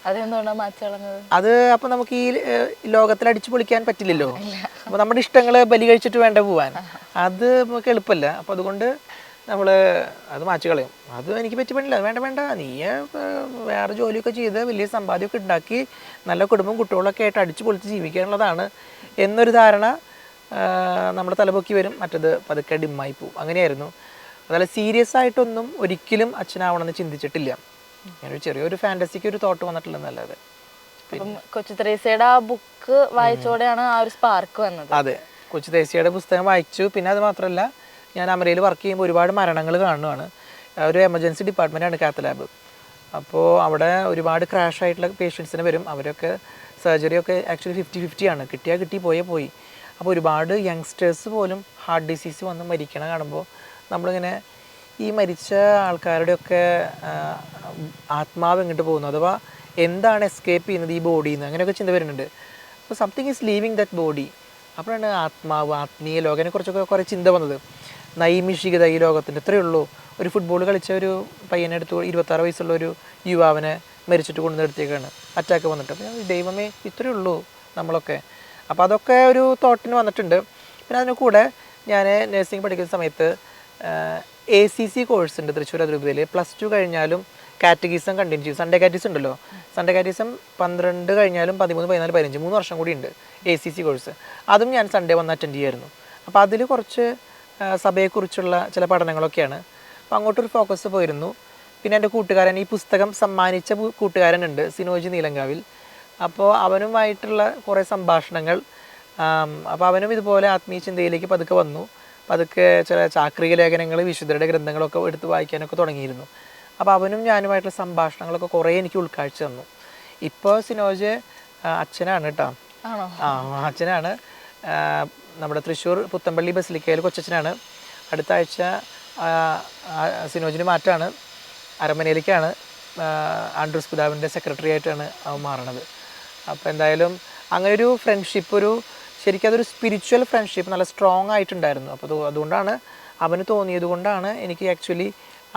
അത് അപ്പൊ നമുക്ക് ഈ ലോകത്തിൽ അടിച്ചു പൊളിക്കാൻ പറ്റില്ലല്ലോ. അപ്പൊ നമ്മുടെ ഇഷ്ടങ്ങൾ ബലി കഴിച്ചിട്ട് വേണ്ട പോവാൻ. അത് നമുക്ക് എളുപ്പമല്ല അപ്പൊ അതുകൊണ്ട് നമ്മൾ അത് മാറ്റി കളയും. അത് എനിക്ക് പറ്റി പറ്റില്ല. വേണ്ട വേണ്ട. നീ വേറെ ജോലിയൊക്കെ ചെയ്ത് വലിയ സമ്പാദ്യമൊക്കെ ഉണ്ടാക്കി നല്ല കുടുംബം കുട്ടികളൊക്കെ ആയിട്ട് അടിച്ചു പൊളിച്ച് ജീവിക്കാനുള്ളതാണ് എന്നൊരു ധാരണ നമ്മുടെ തലപൊക്കി വരും. മറ്റത് പതുക്കെ ഡിമ്മായി പോവും. അങ്ങനെയായിരുന്നു. അതായത് സീരിയസ് ആയിട്ടൊന്നും ഒരിക്കലും അച്ഛനാവണമെന്ന് ചിന്തിച്ചിട്ടില്ല. ഒരു ചെറിയൊരു ഫാന്റസിക്ക് ഒരു തോട്ട് വന്നിട്ടില്ലെന്നല്ലാതെ അപ്പം കൊച്ചു ആ ബുക്ക് വായിച്ചോടെയാണ് ആ ഒരു സ്പാർക്ക് വന്നത്. അതെ. കൊച്ചു പുസ്തകം വായിച്ചു. പിന്നെ അത് മാത്രമല്ല ഞാൻ അമരയിൽ വർക്ക് ചെയ്യുമ്പോൾ ഒരുപാട് മരണങ്ങൾ കാണുകയാണ് ഒരു എമർജൻസി ഡിപ്പാർട്ട്മെന്റാണ് കാത്ത് ലാബ് അപ്പോൾ അവിടെ ഒരുപാട് ക്രാഷ് ആയിട്ടുള്ള പേഷ്യൻസിന് വരും. അവരൊക്കെ സർജറി ഒക്കെ ആക്ച്വലി ഫിഫ്റ്റി ഫിഫ്റ്റി ആണ്. കിട്ടിയാൽ കിട്ടി പോയേ പോയി. അപ്പോൾ ഒരുപാട് യങ്സ്റ്റേഴ്സ് പോലും ഹാർട്ട് ഡിസീസ് വന്ന് മരിക്കണ കാണുമ്പോൾ നമ്മളിങ്ങനെ ഈ മരിച്ച ആൾക്കാരുടെയൊക്കെ ആത്മാവ് എങ്ങോട്ട് പോകുന്നു? അഥവാ എന്താണ് എസ്കേപ്പ് ചെയ്യുന്നത് ഈ ബോഡിയിൽ നിന്ന് അങ്ങനെയൊക്കെ ചിന്ത വരുന്നുണ്ട്. അപ്പോൾ something is leaving that body അപ്പോഴാണ് ആത്മാവ് ആത്മീയ ലോകം അതിനെക്കുറിച്ചൊക്കെ കുറേ ചിന്ത വന്നത്. നൈമിഷികത ഈ ലോകത്തിന്റെ ഇത്രയേ ഉള്ളൂ. ഒരു ഫുട്ബോൾ കളിച്ച ഒരു പയ്യനെ എടുത്തു ഇരുപത്താറ് വയസ്സുള്ള ഒരു യുവാവിനെ മരിച്ചിട്ട് കൊണ്ടു നിർത്തിയേക്കാണ് അറ്റാക്ക് വന്നിട്ട്. അപ്പോൾ ദൈവമേ ഇത്രയേ ഉള്ളൂ നമ്മളൊക്കെ. അപ്പോൾ അതൊക്കെ ഒരു തോട്ടിന് വന്നിട്ടുണ്ട്. പിന്നെ അതിന് കൂടെ ഞാൻ നഴ്സിംഗ് പഠിക്കുന്ന സമയത്ത് എ സി സി കോഴ്സ് ഉണ്ട് തൃശ്ശൂർ അതിരൂപതയിൽ പ്ലസ് ടു കഴിഞ്ഞാലും കാറ്റഗീസം കണ്ടിന്യൂ ചെയ്യും സൺഡേ കാറ്റീസ് ഉണ്ടല്ലോ. സൺഡേ കാറ്റഗീസം പന്ത്രണ്ട് കഴിഞ്ഞാലും പതിമൂന്ന് പതിനാല് പതിനഞ്ച് മൂന്ന് വർഷം കൂടി ഉണ്ട് എ സി സി കോഴ്സ് അതും ഞാൻ സൺഡേ വന്ന് അറ്റൻഡ് ചെയ്യായിരുന്നു. അപ്പോൾ അതിൽ കുറച്ച് സഭയെക്കുറിച്ചുള്ള ചില പഠനങ്ങളൊക്കെയാണ്. അപ്പോൾ അങ്ങോട്ടൊരു ഫോക്കസ് പോയിരുന്നു. പിന്നെ എന്റെ കൂട്ടുകാരൻ ഈ പുസ്തകം സമ്മാനിച്ച കൂട്ടുകാരനുണ്ട് സിനോജി നീലങ്കാവിൽ. അപ്പോൾ അവനുമായിട്ടുള്ള കുറേ സംഭാഷണങ്ങൾ അപ്പോൾ അവനും ഇതുപോലെ ആത്മീയ ചിന്തയിലേക്ക് പതുക്കെ വന്നു. പതുക്കെ ചില ചാക്രിക ലേഖനങ്ങൾ വിശുദ്ധരുടെ ഗ്രന്ഥങ്ങളൊക്കെ എടുത്ത് വായിക്കാനൊക്കെ തുടങ്ങിയിരുന്നു. അപ്പോൾ അവനും ഞാനുമായിട്ടുള്ള സംഭാഷണങ്ങളൊക്കെ കുറേ എനിക്ക് ഉൾക്കാഴ്ച തന്നു. ഇപ്പോൾ സിനോജ് അച്ഛനാണ് കേട്ടോ. ആ അച്ഛനാണ്. നമ്മുടെ തൃശ്ശൂർ പുത്തമ്പള്ളി ബസിലിക്കയിൽ കൊച്ചച്ഛനാണ്. അടുത്ത ആഴ്ച സിനോജിന് മാറ്റാണ്. അരമനയിലേക്കാണ്. ആൻഡ്രൂസ് പിതാവിന്റെ സെക്രട്ടറി ആയിട്ടാണ് അവൻ മാറണത്. അപ്പോൾ എന്തായാലും അങ്ങനെ ഒരു ഫ്രണ്ട്ഷിപ്പ് ഒരു ശരിക്കും അതൊരു സ്പിരിച്വൽ ഫ്രണ്ട്ഷിപ്പ് നല്ല സ്ട്രോങ് ആയിട്ടുണ്ടായിരുന്നു. അപ്പോൾ അത് അതുകൊണ്ടാണ് അവന് തോന്നിയത് കൊണ്ടാണ് എനിക്ക് ആക്ച്വലി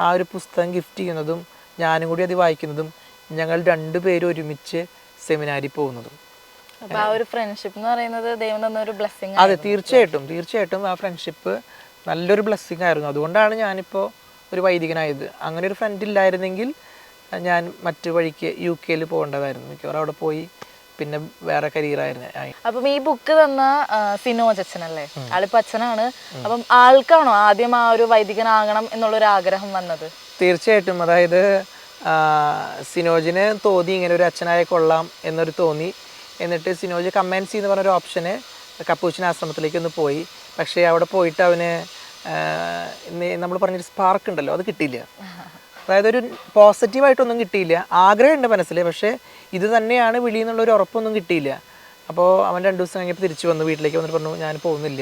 ആ ഒരു പുസ്തകം ഗിഫ്റ്റ് ചെയ്യുന്നതും ഞാനും കൂടി അത് വായിക്കുന്നതും ഞങ്ങൾ രണ്ടുപേരും ഒരുമിച്ച് സെമിനാരി പോകുന്നതും. ആ ഒരു ഫ്രണ്ട്ഷിപ്പ് എന്ന് പറയുന്നത് ദൈവം തന്ന ഒരു ബ്ലെസ്സിങ് അതെ തീർച്ചയായിട്ടും തീർച്ചയായിട്ടും ആ ഫ്രണ്ട്ഷിപ്പ് നല്ലൊരു ബ്ലെസ്സിങ് ആയിരുന്നു. അതുകൊണ്ടാണ് ഞാനിപ്പോൾ ഒരു വൈദികനായത്. അങ്ങനെ ഒരു ഫ്രണ്ട് ഇല്ലായിരുന്നെങ്കിൽ ഞാൻ മറ്റു വഴിക്ക് യു കെയിൽ പോകേണ്ടതായിരുന്നു. മിക്കവാറും അവിടെ പോയി പിന്നെ വേറെ കരിയറായിരുന്നു അപ്പം ഈ ബുക്ക് തന്ന സിനോജ് അച്ഛനല്ലേ? ആളിപ്പോ അച്ഛനാണ്. അപ്പം ആൾക്കാണോ ആദ്യം ആ ഒരു വൈദികനാകണം എന്നുള്ളൊരു ആഗ്രഹം വന്നത്? തീർച്ചയായിട്ടും. അതായത് സിനോജിന് തോന്നി ഇങ്ങനെ ഒരു അച്ഛനായ കൊള്ളാം എന്നൊരു തോന്നി. എന്നിട്ട് സിനോജ് കമ്മൻസി എന്ന് പറഞ്ഞൊരു ഓപ്ഷന് കപ്പൂച്ചിന് ആശ്രമത്തിലേക്ക് ഒന്ന് പോയി. പക്ഷേ അവിടെ പോയിട്ട് അവന് നമ്മൾ പറഞ്ഞൊരു സ്പാർക്ക് ഉണ്ടല്ലോ അത് കിട്ടിയില്ല. അതായത് ഒരു പോസിറ്റീവായിട്ടൊന്നും കിട്ടിയില്ല. ആഗ്രഹമുണ്ട് മനസ്സിൽ പക്ഷേ ഇത് തന്നെയാണ് വിളി എന്നുള്ളൊരു ഉറപ്പൊന്നും കിട്ടിയില്ല. അപ്പോൾ അവൻ രണ്ട് ദിവസം കഴിഞ്ഞപ്പോൾ തിരിച്ചു വന്നു വീട്ടിലേക്ക് വന്നിട്ട് പറഞ്ഞു ഞാൻ പോകുന്നില്ല.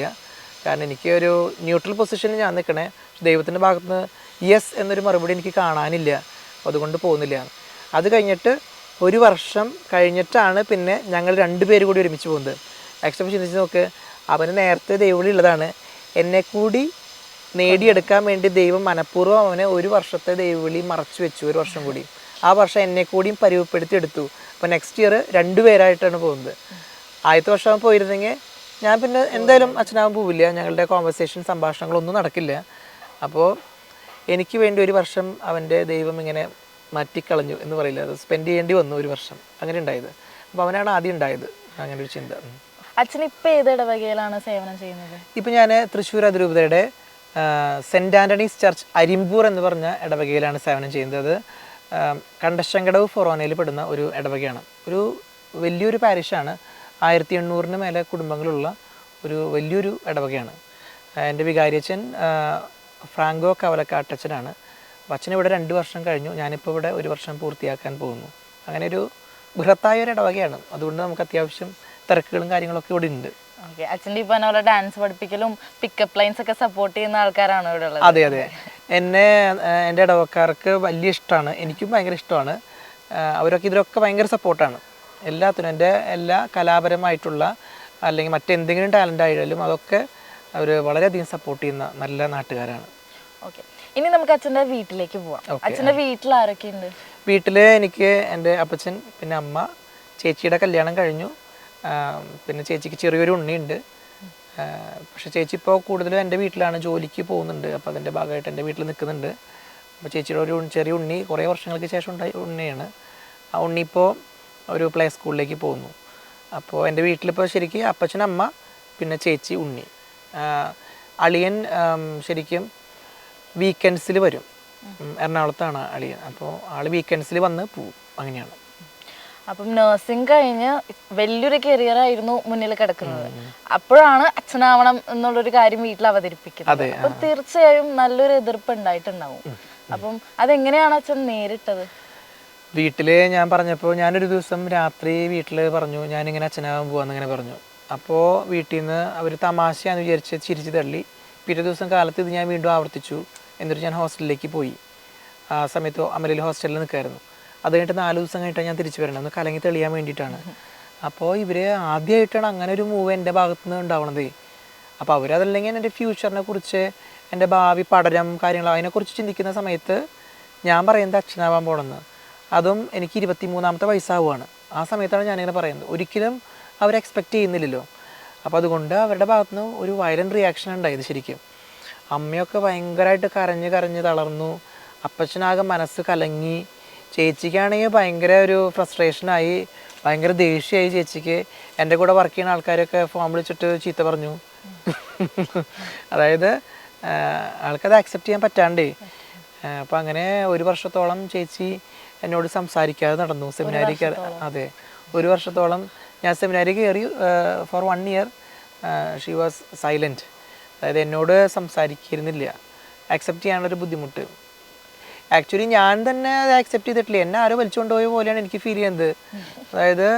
കാരണം എനിക്ക് ഒരു ന്യൂട്രൽ പൊസിഷനിൽ ഞാൻ നിൽക്കണേ ദൈവത്തിന്റെ ഭാഗത്ത് നിന്ന് യെസ് എന്നൊരു മറുപടി എനിക്ക് കാണാനില്ല. അതുകൊണ്ട് പോകുന്നില്ല. അത് കഴിഞ്ഞിട്ട് ഒരു വർഷം കഴിഞ്ഞിട്ടാണ് പിന്നെ ഞങ്ങൾ രണ്ടുപേര് കൂടി ഒരുമിച്ച് പോകുന്നത്. ആക്ച്വലി ചിന്തിച്ച് നോക്ക്. അവന് നേരത്തെ ദൈവവിളി ഉള്ളതാണ്. എന്നെ കൂടി നേടിയെടുക്കാൻ വേണ്ടി ദൈവം മനഃപൂർവം അവനെ ഒരു വർഷത്തെ ദൈവവിളി മറച്ചു വെച്ചു ഒരു വർഷം കൂടി. ആ വർഷം എന്നെ കൂടിയും പരിവപ്പെടുത്തി എടുത്തു അപ്പോൾ നെക്സ്റ്റ് ഇയർ രണ്ടുപേരായിട്ടാണ് പോകുന്നത്. ആദ്യത്തെ വർഷം പോയിരുന്നെങ്കിൽ ഞാൻ പിന്നെ എന്തായാലും അച്ഛനാവും പോവില്ല ഞങ്ങളുടെ കോൺവെർസേഷൻ സംഭാഷണങ്ങളൊന്നും നടക്കില്ല. അപ്പോൾ എനിക്ക് വേണ്ടി ഒരു വർഷം അവന്റെ ദൈവം ഇങ്ങനെ മാറ്റിക്കളഞ്ഞു എന്ന് പറയില്ല. അത് സ്പെൻഡ് ചെയ്യേണ്ടി വന്നു ഒരു വർഷം. അങ്ങനെ ഉണ്ടായത്. അപ്പോൾ അവനാണ് ആദ്യം ഉണ്ടായത്. അങ്ങനെ ഒരു ചിന്ത. അച്ഛൻ ഇപ്പോൾ ഏത് ഇടവകയിലാണ് സേവനം ചെയ്യുന്നത്? ഇപ്പം ഞാൻ തൃശ്ശൂർ അതിരൂപതയുടെ സെന്റ് ആന്റണീസ് ചർച്ച് അരിമ്പൂർ എന്ന് പറഞ്ഞ ഇടവകയിലാണ് സേവനം ചെയ്യുന്നത്. കണ്ടശങ്കടവ് ഫൊറോനയിൽ പെടുന്ന ഒരു ഇടവകയാണ്. ഒരു വലിയൊരു പാരിഷാണ്. ആയിരത്തി എണ്ണൂറിന് മേലെ കുടുംബങ്ങളുള്ള ഒരു വലിയൊരു ഇടവകയാണ്. എന്റെ വികാരിയച്ഛൻ ഫ്രാങ്കോ കവലക്കാട്ടച്ചനാണ്. അച്ഛൻ ഇവിടെ രണ്ട് വർഷം കഴിഞ്ഞു. ഞാനിപ്പോൾ ഇവിടെ ഒരു വർഷം പൂർത്തിയാക്കാൻ പോകുന്നു. അങ്ങനെ ഒരു ബൃഹത്തായ ഒരു ഇടവകയാണ്. അതുകൊണ്ട് നമുക്ക് അത്യാവശ്യം തിരക്കുകളും കാര്യങ്ങളൊക്കെ ഇവിടെ ഉണ്ട്. ഓക്കെ അച്ഛന്റെ പറഞ്ഞ പോലെ ഡാൻസ് പഠിപ്പിക്കലും പിക്കപ്പ് ലൈൻസ് ഒക്കെ സപ്പോർട്ട് ചെയ്യുന്ന ആൾക്കാരാണ് ഇവിടെ ഉള്ളത്. അതെ അതെ. എന്നെ എന്റെ ഇടവക്കാർക്ക് വലിയ ഇഷ്ടമാണ് എനിക്കും ഭയങ്കര ഇഷ്ടമാണ് അവരൊക്കെ ഇതിലൊക്കെ ഭയങ്കര സപ്പോർട്ടാണ് എല്ലാത്തിനും എന്റെ എല്ലാ കലാപരമായിട്ടുള്ള അല്ലെങ്കിൽ മറ്റെന്തെങ്കിലും ടാലന്റ് ആയാലും അതൊക്കെ അവർ വളരെയധികം സപ്പോർട്ട് ചെയ്യുന്ന നല്ല നാട്ടുകാരാണ്. ഓക്കെ ഇനി നമുക്ക് അച്ഛന്റെ വീട്ടിലേക്ക് പോവാം. അച്ഛന്റെ വീട്ടിൽ ആരൊക്കെയുണ്ട്? വീട്ടിൽ എനിക്ക് എന്റെ അപ്പച്ചൻ പിന്നെ അമ്മ ചേച്ചിയുടെ കല്യാണം കഴിഞ്ഞു. പിന്നെ ചേച്ചിക്ക് ചെറിയൊരു ഉണ്ണിയുണ്ട്. പക്ഷെ ചേച്ചി ഇപ്പോൾ കൂടുതലും എന്റെ വീട്ടിലാണ് ജോലിക്ക് പോകുന്നുണ്ട്. അപ്പോൾ അതിന്റെ ഭാഗമായിട്ട് എന്റെ വീട്ടിൽ നിൽക്കുന്നുണ്ട്. അപ്പോൾ ചേച്ചിയുടെ ഒരു ചെറിയ ഉണ്ണി കുറേ വർഷങ്ങൾക്ക് ശേഷം ഉണ്ടായ ഉണ്ണിയാണ്. ആ ഉണ്ണി ഇപ്പോൾ ഒരു പ്ലേ സ്കൂളിലേക്ക് പോകുന്നു. അപ്പോൾ എന്റെ വീട്ടിലിപ്പോൾ ശരിക്കും അപ്പച്ചൻ അമ്മ പിന്നെ ചേച്ചി ഉണ്ണി. അളിയൻ ശരിക്കും വീക്കെൻഡ്സിൽ വരും. എറണാകുളത്താണ് അളിയൻ. അപ്പോൾ ആൾ വീക്കെൻഡ്സിൽ വന്ന് പോവും. അങ്ങനെയാണ്. അപ്പം നഴ്സിംഗ് കഴിഞ്ഞ് വലിയൊരു കരിയർ ആയിരുന്നു മുന്നിൽ കിടക്കുന്നത്. അപ്പോഴാണ് അച്ഛനാവണം എന്നുള്ളൊരു കാര്യം വീട്ടിൽ അവതരിപ്പിക്കുന്നത്. അപ്പം തീർച്ചയായും നല്ലൊരു എതിർപ്പ് ഉണ്ടായിട്ടുണ്ടാവും. അപ്പം അതെങ്ങനെയാണ് അച്ഛൻ നേരിട്ടത്? വീട്ടിൽ ഞാൻ പറഞ്ഞപ്പോൾ ഞാനൊരു ദിവസം രാത്രി വീട്ടിൽ പറഞ്ഞു ഞാൻ ഇങ്ങനെ അച്ഛനാവാൻ പോവാന്ന് ഇങ്ങനെ പറഞ്ഞു. അപ്പോൾ വീട്ടിൽ നിന്ന് അവർ തമാശയാന്ന് വിചാരിച്ച് ചിരിച്ച് തള്ളി. പിറ്റേ ദിവസം കാലത്ത് ഇത് ഞാൻ വീണ്ടും ആവർത്തിച്ചു. എന്നിട്ട് ഞാൻ ഹോസ്റ്റലിലേക്ക് പോയി. ആ സമയത്ത് അമലയിൽ ഹോസ്റ്റലിൽ നിൽക്കായിരുന്നു. അത് കഴിഞ്ഞിട്ട് നാല് ദിവസം കഴിഞ്ഞിട്ടാണ് ഞാൻ തിരിച്ചു വരണം. ഒന്ന് കലങ്ങി തെളിയാൻ വേണ്ടിയിട്ടാണ്. അപ്പോൾ ഇവർ ആദ്യമായിട്ടാണ് അങ്ങനെ ഒരു മൂവ് എന്റെ ഭാഗത്ത് നിന്ന് ഉണ്ടാവണത്. അപ്പോൾ അവരതല്ലെങ്കിൽ എന്റെ ഫ്യൂച്ചറിനെ കുറിച്ച് എന്റെ ഭാവി പഠനം കാര്യങ്ങൾ അതിനെക്കുറിച്ച് ചിന്തിക്കുന്ന സമയത്ത് ഞാൻ പറയുന്നത് അച്ഛനാവാൻ പോകണമെന്ന് അതും എനിക്ക് ഇരുപത്തി മൂന്നാമത്തെ വയസ്സാവുകയാണ് ആ സമയത്താണ് ഞാനിങ്ങനെ പറയുന്നത്. ഒരിക്കലും അവർ എക്സ്പെക്റ്റ് ചെയ്യുന്നില്ലല്ലോ. അപ്പോൾ അതുകൊണ്ട് അവരുടെ ഭാഗത്തുനിന്ന് ഒരു വയലന്റ് റിയാക്ഷൻ ഉണ്ടായത് ശരിക്കും. അമ്മയൊക്കെ ഭയങ്കരമായിട്ട് കരഞ്ഞ് കരഞ്ഞ് തളർന്നു. അപ്പച്ചനാകെ മനസ്സ് കലങ്ങി. ചേച്ചിക്കാണെങ്കിൽ ഭയങ്കര ഒരു ഫ്രസ്ട്രേഷനായി ഭയങ്കര ദേഷ്യമായി ചേച്ചിക്ക്. എന്റെ കൂടെ വർക്ക് ചെയ്യുന്ന ആൾക്കാരൊക്കെ ഫോൺ വിളിച്ചിട്ട് ചീത്ത പറഞ്ഞു. അതായത് ആൾക്കത് ആക്സെപ്റ്റ് ചെയ്യാൻ പറ്റാണ്ടേ. അപ്പം അങ്ങനെ ഒരു വർഷത്തോളം ചേച്ചി എന്നോട് സംസാരിക്കാതെ നടന്നു. സെമിനാരി കയറി അതെ. ഒരു വർഷത്തോളം ഞാൻ സെമിനാരി കയറി for one year she was silent അതായത് എന്നോട് സംസാരിക്കുന്നില്ല ആക്സെപ്റ്റ് ചെയ്യാനുള്ളൊരു ബുദ്ധിമുട്ട്. ആക്ച്വലി ഞാൻ തന്നെ അത് ആക്സെപ്റ്റ് ചെയ്തിട്ടില്ല. എന്നെ ആരോ വലിച്ചുകൊണ്ട് പോയ പോലെയാണ് എനിക്ക് ഫീൽ ചെയ്യുന്നത്. അതായത്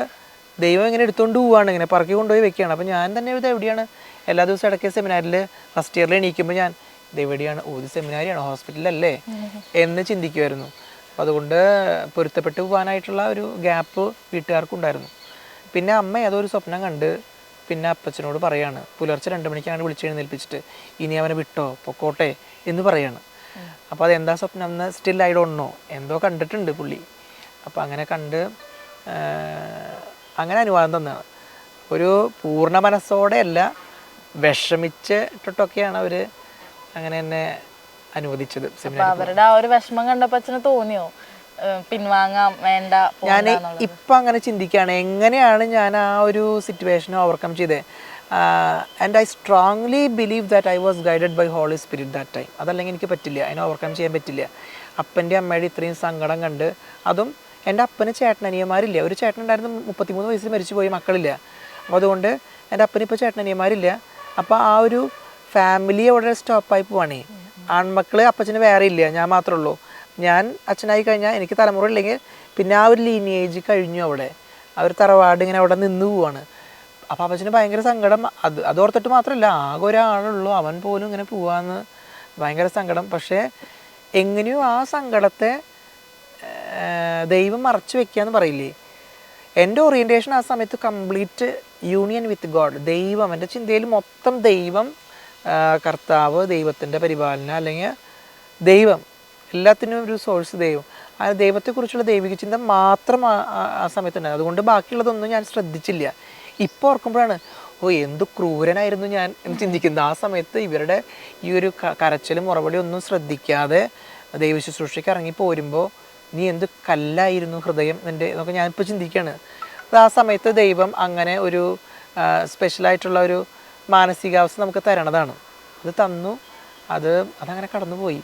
ദൈവം ഇങ്ങനെ എടുത്തുകൊണ്ട് പോവുകയാണ് ഇങ്ങനെ പറക്കി കൊണ്ടുപോയി വെക്കുകയാണ്. അപ്പോൾ ഞാൻ തന്നെ ഇത് എവിടെയാണ്? എല്ലാ ദിവസവും ഇടയ്ക്ക് സെമിനാറിൽ ഫസ്റ്റ് ഇയറിൽ എണീക്കുമ്പോൾ ഞാൻ ഇത് എവിടെയാണ് ഓ ഇത് സെമിനാരിയാണ് ഹോസ്പിറ്റലല്ലേ എന്ന് ചിന്തിക്കുമായിരുന്നു അപ്പോൾ അതുകൊണ്ട് പൊരുത്തപ്പെട്ട് പോകാനായിട്ടുള്ള ഒരു ഗ്യാപ്പ് വീട്ടുകാർക്കുണ്ടായിരുന്നു. പിന്നെ അമ്മ ഏതോ ഒരു സ്വപ്നം കണ്ട് പിന്നെ അപ്പച്ചനോട് പറയാണ്. പുലർച്ചെ രണ്ട് മണിക്കാണ് വിളിച്ച് എഴുന്നേൽപ്പിച്ചിട്ട് ഇനി അവനെ വിട്ടോ? പൊക്കോട്ടെ? എന്ന് പറയാണ്. അപ്പോൾ അതെന്താ സ്വപ്നം എന്ന് സ്റ്റിൽ ഐ ഡോണ്ട് നോ എന്തോ കണ്ടിട്ടുണ്ട് പുള്ളി. അപ്പോൾ അങ്ങനെ കണ്ട് അങ്ങനെ അനുവാദം തന്നതാണ്. ഒരു പൂർണ മനസ്സോടെയല്ല വിഷമിച്ചിട്ടൊക്കെയാണ് അവർ അങ്ങനെ എന്നെ അനുവദിച്ചത് അവരുടെ ആ ഒരു വിഷമം കണ്ടപ്പോ അച്ഛന് തോന്നിയോ? പിൻവാങ്ങാം വേണ്ട ഞാൻ ഇപ്പം അങ്ങനെ ചിന്തിക്കുകയാണ് എങ്ങനെയാണ് ഞാൻ ആ ഒരു സിറ്റുവേഷൻ ഓവർകം ചെയ്തത് and I strongly believe that I was guided by Holy Spirit that time അതല്ലെങ്കിൽ എനിക്ക് പറ്റില്ല. അതിനെ ഓവർകം ചെയ്യാൻ പറ്റില്ല. അപ്പന്റെ അമ്മയുടെ ഇത്രയും സങ്കടം കണ്ട് അതും എന്റെ അപ്പന് ചേട്ടനനിയന്മാരില്ല. ഒരു ചേട്ടനുണ്ടായിരുന്നു മുപ്പത്തിമൂന്ന് വയസ്സിൽ മരിച്ചു പോയി മക്കളില്ല. അപ്പോൾ അതുകൊണ്ട് എന്റെ അപ്പന് ഇപ്പോൾ ചേട്ടനനിയന്മാരില്ല. അപ്പോൾ ആ ഒരു ഫാമിലി അവിടെ സ്റ്റോപ്പായി പോവാണേ. ആൺമക്കൾ അപ്പച്ചന് വേറെ ഇല്ല. ഞാൻ മാത്രമേ ഉള്ളൂ. ഞാൻ അച്ഛനായി കഴിഞ്ഞാൽ എനിക്ക് തലമുറ ഇല്ലെങ്കിൽ പിന്നെ ആ ഒരു ലീനിയേജ് കഴിഞ്ഞു അവിടെ. ആ ഒരു തറവാട് ഇങ്ങനെ അവിടെ നിന്ന് പോവാണ്. അപ്പോൾ അപ്പച്ചന് ഭയങ്കര സങ്കടം. അത് അതോർത്തിട്ട് മാത്രമല്ല ആകെ ഒരാളുള്ളൂ. അവൻ പോലും ഇങ്ങനെ പോവാന്ന് ഭയങ്കര സങ്കടം. പക്ഷേ എങ്ങനെയോ ആ സങ്കടത്തെ ദൈവം മറച്ചു വെക്കുക എന്ന് പറയില്ലേ? എന്റെ ഓറിയന്റേഷൻ ആ സമയത്ത് കംപ്ലീറ്റ് യൂണിയൻ വിത്ത് ഗോഡ് ദൈവം എന്റെ ചിന്തയിൽ മൊത്തം ദൈവം കർത്താവ് ദൈവത്തിന്റെ പരിപാലന അല്ലെങ്കിൽ ദൈവം. എല്ലാത്തിനും ഒരു സോഴ്സ് ദൈവം. ആ ദൈവത്തെക്കുറിച്ചുള്ള ദൈവിക ചിന്ത മാത്രം ആ സമയത്തുണ്ടായിരുന്നു. അതുകൊണ്ട് ബാക്കിയുള്ളതൊന്നും ഞാൻ ശ്രദ്ധിച്ചില്ല. ഇപ്പോൾ ഓർക്കുമ്പോഴാണ് ഓ എന്ത് ക്രൂരനായിരുന്നു ഞാൻ എന്ന് ചിന്തിക്കുന്നത്. ആ സമയത്ത് ഇവരുടെ ഈ ഒരു കരച്ചിലും മുറവിളിയും ഒന്നും ശ്രദ്ധിക്കാതെ ദൈവ ശുശ്രൂഷയ്ക്ക് ഇറങ്ങി പോരുമ്പോൾ നീ എന്ത് കല്ലായിരുന്നു ഹൃദയം എന്റെ എന്നൊക്കെ ഞാനിപ്പോൾ ചിന്തിക്കുകയാണ് അത് ആ സമയത്ത് ദൈവം അങ്ങനെ ഒരു സ്പെഷ്യലായിട്ടുള്ള ഒരു മാനസികാവസ്ഥ നമുക്ക് തരണതാണ്. അത് തന്നു അത് അതങ്ങനെ കടന്നുപോയി.